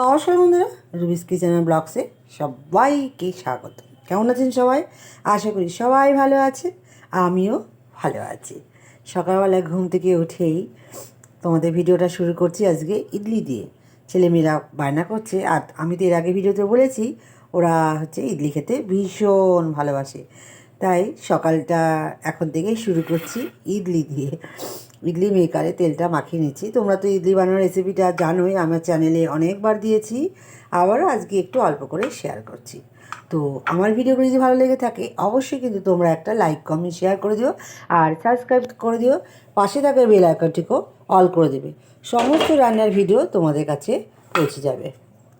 নমস্কার বন্ধুরা, রুবিস কিচেনের ব্লগসে সবাইকে স্বাগত। কেমন আছেন সবাই? আশা করি সবাই ভালো আছে, আমিও ভালো আছি। সকালবেলা ঘুম থেকে উঠেই তোমাদের ভিডিওটা শুরু করছি আজকে ইডলি দিয়ে। ছেলেমেয়েরা বায়না করছে, আর আমি তো এর আগে ভিডিওতে বলেছি, ওরা হচ্ছে ইডলি খেতে ভীষণ ভালোবাসে। তাই সকালটা এখন থেকেই শুরু করছি ইডলি দিয়ে। ইডলি মেকারে তেলটা মাখিয়ে নিচ্ছি। তোমরা তো ইডলি বানানোর রেসিপিটা জানোই, আমার চ্যানেলে অনেকবার দিয়েছি। আবারও আজকে একটু অল্প করে শেয়ার করছি। তো আমার ভিডিওগুলো যদি ভালো লেগে থাকে, অবশ্যই কিন্তু তোমরা একটা লাইক কমেন্ট শেয়ার করে দিও আর সাবস্ক্রাইব করে দিও। পাশে থাকা বেল আইকনটিকেও অল করে দেবে। সমস্ত রান্নার ভিডিও তোমাদের কাছে পৌঁছে যাবে।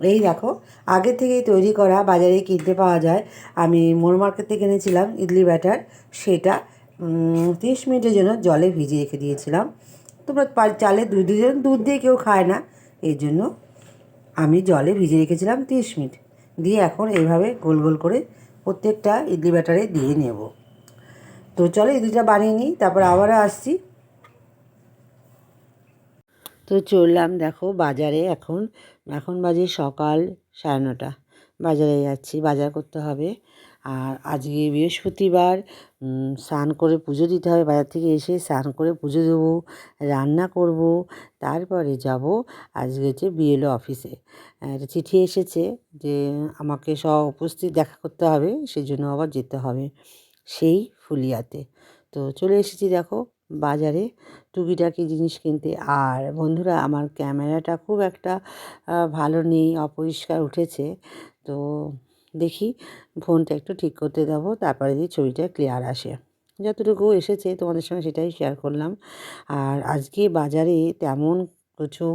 এই দেখো, আগে থেকেই তৈরি করা বাজারে কিনতে পাওয়া যায়। আমি মোর মার্কেট থেকে কিনেছিলাম ইডলি ব্যাটার সেটা তিরিশ মিনিটের জন্য জলে ভিজিয়ে রেখে দিয়েছিলাম। তোমরা চালে দুধ দিয়ে দুধ দিয়ে কেউ খায় না। এই জন্য আমি জলে ভিজিয়ে রেখেছিলাম তিরিশ মিনিট। দিয়ে এখন এইভাবে গোল গোল করে প্রত্যেকটা ইডলি ব্যাটারে দিয়ে নেব। তো চলো ইডলিটা বানিয়ে নিই, তারপর আবারও আসছি। তো চললাম দেখো বাজারে এখন এখন বাজে সকাল সাড়ে নটা। বাজারে যাচ্ছি, বাজার করতে হবে। আর আজকে বৃহস্পতিবার স্নান করে পুজো দিতে হবে। বাজার থেকে এসে স্নান করে পুজো দেবো, রান্না করব, তারপরে যাব আজকে হচ্ছে বিএলও অফিসে। একটা চিঠি এসেছে যে আমাকে সব উপস্থিত দেখা করতে হবে সেই জন্য আবার যেতে হবে সেই ফুলিয়াতে। তো চলে এসেছি দেখো বাজারে টুকিটাকি জিনিস কিনতে। আর বন্ধুরা, আমার ক্যামেরাটা খুব একটা ভালো নেই, অপরিষ্কার উঠেছে। তো দেখি ফোনটা একটু ঠিক করতে দেবো, তারপরে দিয়ে ছবিটা ক্লিয়ার আসে। যতটুকু এসেছে তোমাদের সঙ্গে সেটাই শেয়ার করলাম। আর আজকে বাজারে তেমন কিছু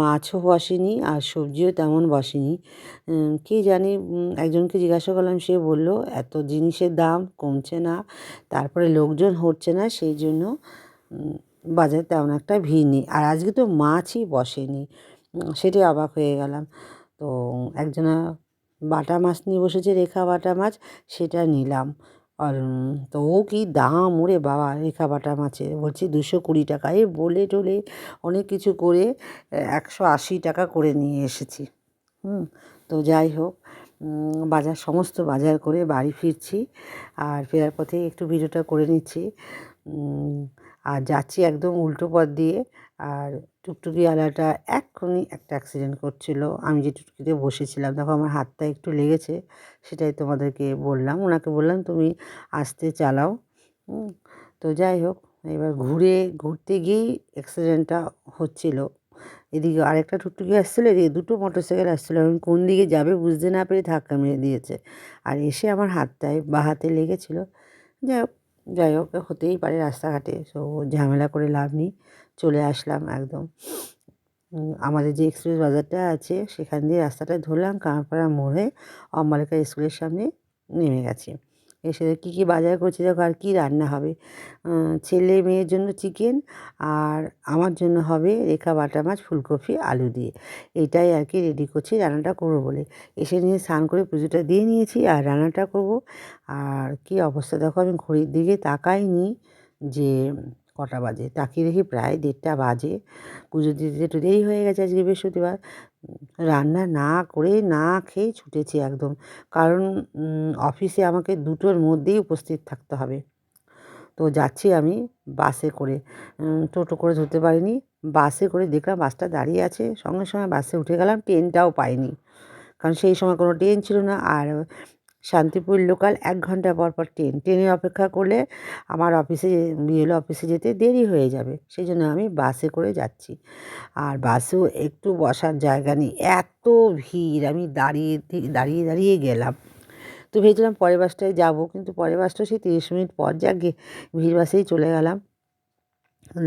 মাছও বসেনি আর সবজিও তেমন বসেনি। কে জানি একজনকে জিজ্ঞাসা করলাম, সে বলল, এত জিনিসের দাম কমছে না, তারপরে লোকজন হচ্ছে না, সেই জন্য বাজারে তেমন একটা ভিড় নেই। আর আজকে তো মাছই বসেনি। সেটাই অবাক হয়ে গেলাম। তো একজনা বাটা মাছ নিয়ে বসেছে, রেখা বাটা মাছ, সেটা নিলাম। আর তো ও কি দাম ওরে বাবা, রেখা বাটা মাছের। বলছি দুশো কুড়ি টাকা। এ বলে টলে অনেক কিছু করে একশো আশি টাকা করে নিয়ে এসেছি। হুম, তো যাই হোক। বাজার, সমস্ত বাজার করে বাড়ি ফিরছি আর ফেরার পথে একটু ভিডিওটা করে নিচ্ছি। আর যাচ্ছি একদম উল্টো পথ দিয়ে আর টুকটুকি টুকটুকিওয়ালাটা এক্ষুনি একটা অ্যাক্সিডেন্ট করছিল। আমি যে টুকটুকিতে বসেছিলাম, দেখো আমার হাতটা একটু লেগেছে, সেটাই তোমাদেরকে বললাম। ওনাকে বললাম, তুমি আসতে চালাও। তো যাই হোক, এবার ঘুরে, ঘুরতে গিয়েই অ্যাক্সিডেন্টটা হচ্ছিল। এদিকে আরেকটা টুকটুকি আসছিল, এদিকে দুটো মোটর সাইকেল আসছিল। আমি কোন দিকে যাবে বুঝতে না পেরে ধাক্কা মেরে দিয়েছে। আর এসে আমার হাতটায় বা হাতে লেগেছিলো। যাই হোক যাই হোক, হতেই পারে রাস্তাঘাটে। সো ঝামেলা করে লাভ নেই, চলে আসলাম একদম। আমাদের যে এক্সপ্রেস বাজারটা আছে, সেখান দিয়ে রাস্তাটা ধরলাম কামারপাড়া মোড়ে অম্বালিকা স্কুলের সামনে নেমে গেছি। এসে কী কী বাজার করছে, দেখো আর কী রান্না হবে। ছেলে মেয়ের জন্য চিকেন আর আমার জন্য হবে রেখা বাটা মাছ, ফুলকপি, আলু দিয়ে। এটাই আর কি রেডি করছি রান্নাটা করব বলে। এসে নিয়ে স্নান করে পুজোটা দিয়ে নিয়েছি আর রান্নাটা করব। আর কি অবস্থা দেখো আমি ঘড়ির দিকে তাকাইনি যে কটা বাজে? তাকিয়ে দেখি প্রায় দেড়টা বাজে। পুজো দিতে একটু দেরি হয়ে গেছে আজকে বৃহস্পতিবার। রান্না না করে না খেয়ে ছুটেছি একদম। কারণ অফিসে আমাকে দুটোর মধ্যেই উপস্থিত থাকতে হবে। তো যাচ্ছি আমি বাসে করে। টোটো করে ধরতে পারিনি। বাসে করে দেখলাম বাসটা দাঁড়িয়ে আছে। সঙ্গে সঙ্গে বাসে উঠে গেলাম। ট্রেনটাও পাইনি। কারণ সেই সময় কোনো ট্রেন ছিল না। আর শান্তিপুর লোকাল এক ঘণ্টা পর পর ট্রেন। ট্রেনে অপেক্ষা করলে আমার অফিসে বিএলও অফিসে যেতে দেরি হয়ে যাবে সেই জন্য আমি বাসে করে যাচ্ছি। আর বাসেও একটু বসার জায়গা নেই, এত ভিড়, আমি দাঁড়িয়ে দাঁড়িয়ে দাঁড়িয়ে গেলাম। তো ভেবেছিলাম পরের বাসটায় যাব, কিন্তু পরের বাসটা সেই তিরিশ মিনিট পর, যাকে ভিড় বাসেই চলে গেলাম।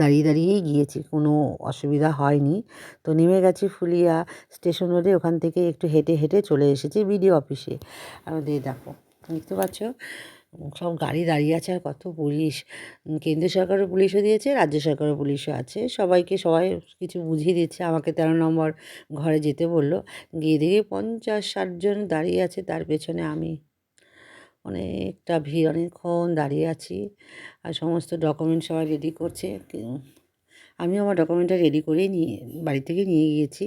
দাঁড়িয়ে দাঁড়িয়েই গিয়েছি, কোনো অসুবিধা হয়নি। তো নেমে গেছি ফুলিয়া স্টেশন রোডে, ওখান থেকে একটু হেঁটে হেঁটে চলে এসেছি বিডিও অফিসে। আমাদের দেখো, দেখতে পাচ্ছ? সব গাড়ি দাঁড়িয়ে আছে আর কত পুলিশ। কেন্দ্র সরকারের পুলিশও দিয়েছে, রাজ্য সরকারের পুলিশও আছে। সবাইকে সবাই কিছু বুঝিয়ে দিচ্ছে, আমাকে তেরো নম্বর ঘরে যেতে বলল। গিয়ে দেখি পঞ্চাশ ষাটজন দাঁড়িয়ে আছে, তার পেছনে আমি। অনেকটা ভিড় অনেকক্ষণ দাঁড়িয়ে আছি। আর সমস্ত ডকুমেন্ট সবাই রেডি করছে। আমিও আমার ডকুমেন্টটা রেডি করে নিয়ে বাড়ি থেকে নিয়ে গিয়েছি।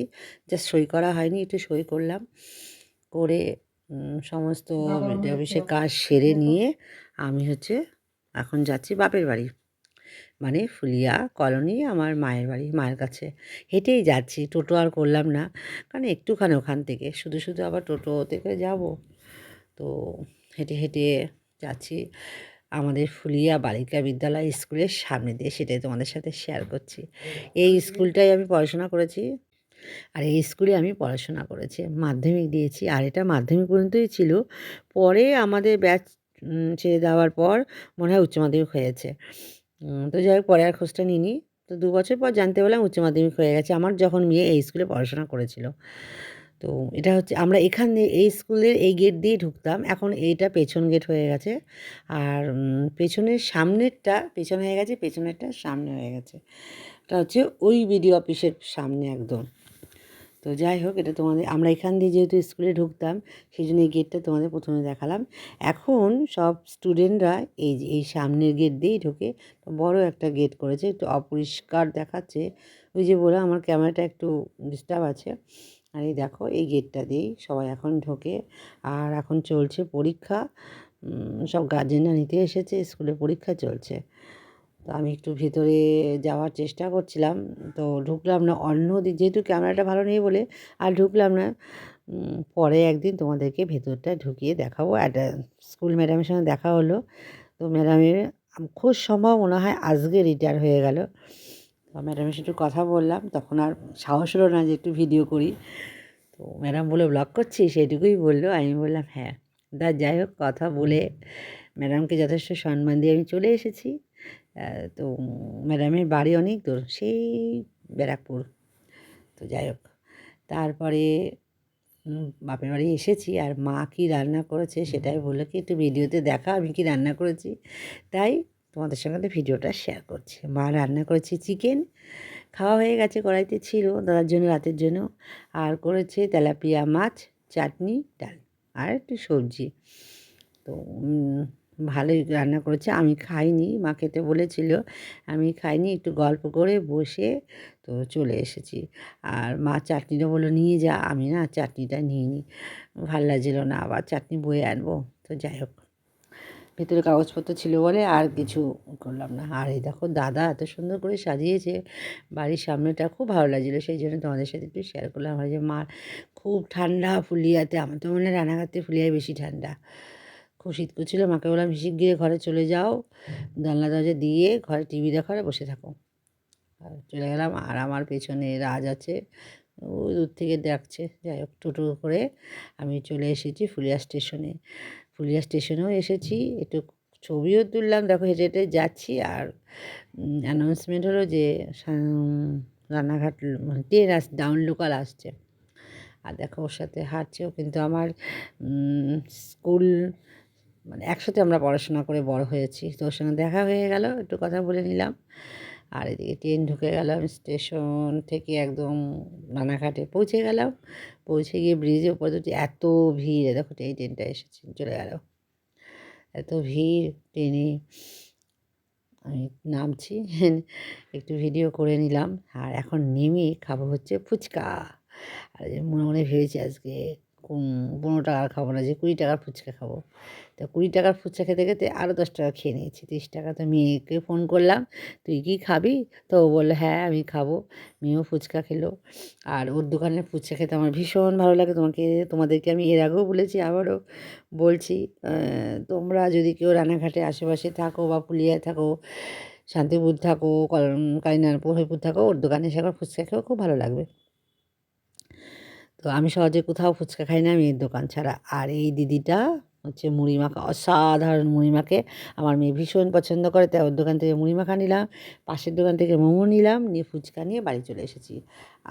জাস্ট সই করা হয়নি একটু সই করলাম। করে সমস্ত অফিসের কাজ সেরে নিয়ে আমি হচ্ছে এখন যাচ্ছি বাপের বাড়ি। মানে ফুলিয়া কলোনি আমার মায়ের বাড়ি মায়ের কাছে। হেঁটেই যাচ্ছি টোটো আর করলাম না। কারণ একটুখানি ওখান থেকে শুধু শুধু আবার টোটো থেকে যাব। তো হেঁটে হেঁটে যাচ্ছি। আমাদের ফুলিয়া বালিকা বিদ্যালয় স্কুলের সামনে দিয়ে সেটাই তোমাদের সাথে শেয়ার করছি। এই স্কুলটাই আমি পড়াশোনা করেছি আর এই স্কুলে আমি পড়াশোনা করেছি। মাধ্যমিক দিয়েছি আর এটা মাধ্যমিক পর্যন্তই ছিল। পরে আমাদের ব্যাচ ছেড়ে দেওয়ার পর মনে হয় উচ্চ মাধ্যমিক হয়েছে। তো যাই হোক, পরে আর খোঁজটা নিইনি। তো দু বছর পর জানতে পারলাম উচ্চ মাধ্যমিক হয়ে গেছে। আমার যখন মেয়ে এই স্কুলে পড়াশোনা করেছিল। তো এটা হচ্ছে আমরা এখান দিয়ে এই স্কুলের এই গেট দিয়ে ঢুকতাম। এখন এইটা পেছন গেট হয়ে গেছে। আর পেছনের সামনেরটা পেছন হয়ে গেছে, পেছনেরটা সামনে হয়ে গেছে। এটা হচ্ছে ওই বিডিও অফিসের সামনে একদম। তো যাই হোক, এটা তোমাদের, আমরা এখান দিয়ে যেহেতু স্কুলে ঢুকতাম সেই জন্য এই গেটটা তোমাদের প্রথমে দেখালাম। এখন সব স্টুডেন্টরা এই এই সামনের গেট দিয়েই ঢোকে বড় একটা গেট করেছে। একটু অপরিষ্কার দেখাচ্ছে। ওই যে বলে আমার ক্যামেরাটা একটু ডিস্টার্ব আছে। আর এই দেখো, এই গেটটা দিয়েই সবাই এখন ঢোকে। আর এখন চলছে পরীক্ষা। সব গার্জেনরা নিতে এসেছে স্কুলে পরীক্ষা চলছে। তো আমি একটু ভিতরে যাওয়ার চেষ্টা করছিলাম। তো ঢুকলাম না, অন্য দিক, যেহেতু ক্যামেরাটা ভালো নেই বলে আর ঢুকলাম না পরে একদিন তোমাদেরকে ভেতরটা ঢুকিয়ে দেখাবো। একটা স্কুল ম্যাডামের সঙ্গে দেখা হলো। তো ম্যাডামের খুব সম্ভব মনে হয় আজকে রিটায়ার হয়ে গেল। তো ম্যাডামের সাথে একটু কথা বললাম, তখন আর সাহস হলো না যে একটু ভিডিও করি। তো ম্যাডাম বলে ব্লগ করছি সেটুকুই বলল। আমি বললাম হ্যাঁ। দা যাই হোক, কথা বলে ম্যাডামকে যথেষ্ট সম্মান দিয়ে আমি চলে এসেছি। তো ম্যাডামের বাড়ি অনেক দূর, সেই ব্যারাকপুর। তো যাই হোক, তারপরে বাপের বাড়ি এসেছি, আর মা কি রান্না করেছে সেটাই বলল কি, একটু ভিডিওতে দেখা আমি কি রান্না করেছি। তাই তোমাদের সঙ্গে ভিডিওটা শেয়ার করছি। মা রান্না করেছে চিকেন খাওয়া হয়ে গেছে কড়াইতে ছিল দাদার জন্য, রাতের জন্য। আর করেছে তেলাপিয়া মাছ, চাটনি, ডাল আর একটু সবজি। তো ভালোই রান্না করেছে। আমি খাইনি, মা খেতে বলেছিল। আমি খাইনি, একটু গল্প করে বসে তো চলে এসেছি। আর মা চাটনিটা বলল, নিয়ে যা। আমি না চাটনিটা নিয়ে নিই ভালো লাগছিল না, আবার চাটনি বয়ে আনব। তো যাই হোক। ভেতরে কাগজপত্র ছিল বলে আর কিছু করলাম না। আর এই দেখো দাদা এত সুন্দর করে সাজিয়েছে, বাড়ির সামনেটা খুব ভালো লাগছিল। সেই জন্য তোমাদের সাথে একটু শেয়ার করলাম। যে মা খুব ঠান্ডা ফুলিয়াতে, আমার তো মনে হয় রানাঘাটে ফুলিয়ায় বেশি ঠান্ডা। খুব শীত করছিল, মাকে বললাম হিসিক গিয়ে ঘরে চলে যাও। জানলা দরজা দিয়ে ঘরে টিভি দেখারে বসে থাকো। আর চলে গেলাম। আর আমার পেছনে রাজ আছে, ও দূর থেকে দেখছে। যাই হোক, টোটো করে আমি চলে এসেছি ফুলিয়া স্টেশনে। ফুলিয়া স্টেশনেও এসেছি, একটু ছবিও তুললাম, দেখো হেঁটে হেঁটে যাচ্ছি আর অ্যানাউন্সমেন্ট হলো যে রানাঘাট মানে ট্রেন আস ডাউন লোকাল আসছে। আর দেখো ওর সাথে হাঁটছেও কিন্তু আমার স্কুল মানে একসাথে আমরা পড়াশোনা করে বড় হয়েছি। তো ওর সঙ্গে দেখা হয়ে গেল, একটু কথা বলে নিলাম। আর এদিকে ট্রেন ঢুকে গেলাম, স্টেশন থেকে একদম রানাঘাটে পৌঁছে গেলাম। পৌঁছে গিয়ে ব্রিজের উপর দুটি এত ভিড় দেখো এই ট্রেনটা এসেছে, চলে গেল। এত ভিড় ট্রেনে। আমি নামছি, একটু ভিডিও করে নিলাম। আর এখন নেমে খাব হচ্ছে ফুচকা। আর মনে মনে ভেবেছি আজকে পনেরো টাকার খাব না, যে কুড়ি টাকার ফুচকা খাব। তো কুড়ি টাকার ফুচকা খেতে খেতে আরও দশ টাকা খেয়ে নিয়েছি। তিরিশ টাকা তো মেয়েকে ফোন করলাম, তুই কি খাবি? তো ও বলল হ্যাঁ আমি খাব। মেয়েও ফুচকা খেলো। আর ওর দোকানের ফুচকা খেতে আমার ভীষণ ভালো লাগে। তোমাকে, তোমাদেরকে আমি এর আগেও বলেছি, আবারও বলছি তোমরা যদি কেউ রানাঘাটে আশেপাশে থাকো বা পুলিয়ায় থাকো, শান্তিপুর থাকো, কল- কালিনারপুর হরিপুর থাকো, ওর দোকানে এসে একবার ফুচকা খেয়েও খুব ভালো লাগবে। তো আমি সহজে কোথাও ফুচকা খাই না মেয়ের দোকান ছাড়া। আর এই দিদিটা হচ্ছে মুড়ি মাখা, অসাধারণ মুড়ি মাখে। আমার মেয়ে ভীষণ পছন্দ করে, তাই ওর দোকান থেকে মুড়ি মাখা নিলাম, পাশের দোকান থেকে মোমো নিলাম, নিয়ে ফুচকা নিয়ে বাড়ি চলে এসেছি।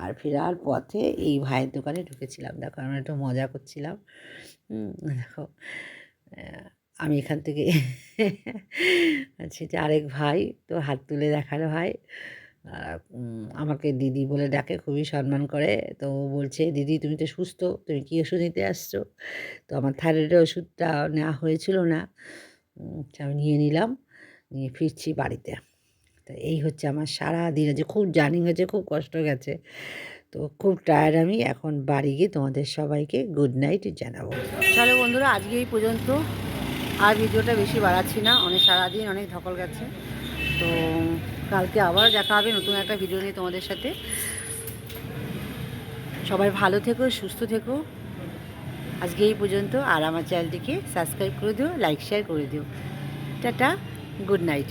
আর ফেরার পথে এই ভাইয়ের দোকানে ঢুকেছিলাম, দেখো আমরা একটু মজা করছিলাম। দেখো আমি এখান থেকে আচ্ছা যে আরেক ভাই তো হাত তুলে দেখাল ভাই। আমাকে দিদি বলে ডাকে, খুবই সম্মান করে। তো ও বলছে, দিদি, তুমি তো সুস্থ, তুমি কী ওষুধ নিতে আসছো? তো আমার থাইরয়েডের ওষুধটা নেওয়া হয়েছিল না। আমি নিয়ে নিলাম, নিয়ে ফিরছি বাড়িতে। তো এই হচ্ছে আমার সারা দিন আছে খুব জার্নি হয়েছে, খুব কষ্ট গেছে। তো খুব টায়ার্ড আমি, এখন বাড়ি গিয়ে তোমাদের সবাইকে গুড নাইট জানাব। চলো বন্ধুরা, আজকে এই পর্যন্ত। আর ভিডিওটা বেশি বাড়াচ্ছি না, অনেক সারাদিন অনেক ধকল গেছে। তো কালকে আবার দেখা হবে নতুন একটা ভিডিও নিয়ে তোমাদের সাথে। সবাই ভালো থেকো, সুস্থ থেকো। আজকে এই পর্যন্ত, আর আমার চ্যানেলটিকে সাবস্ক্রাইব করে দিও লাইক শেয়ার করে দিও। Tata good night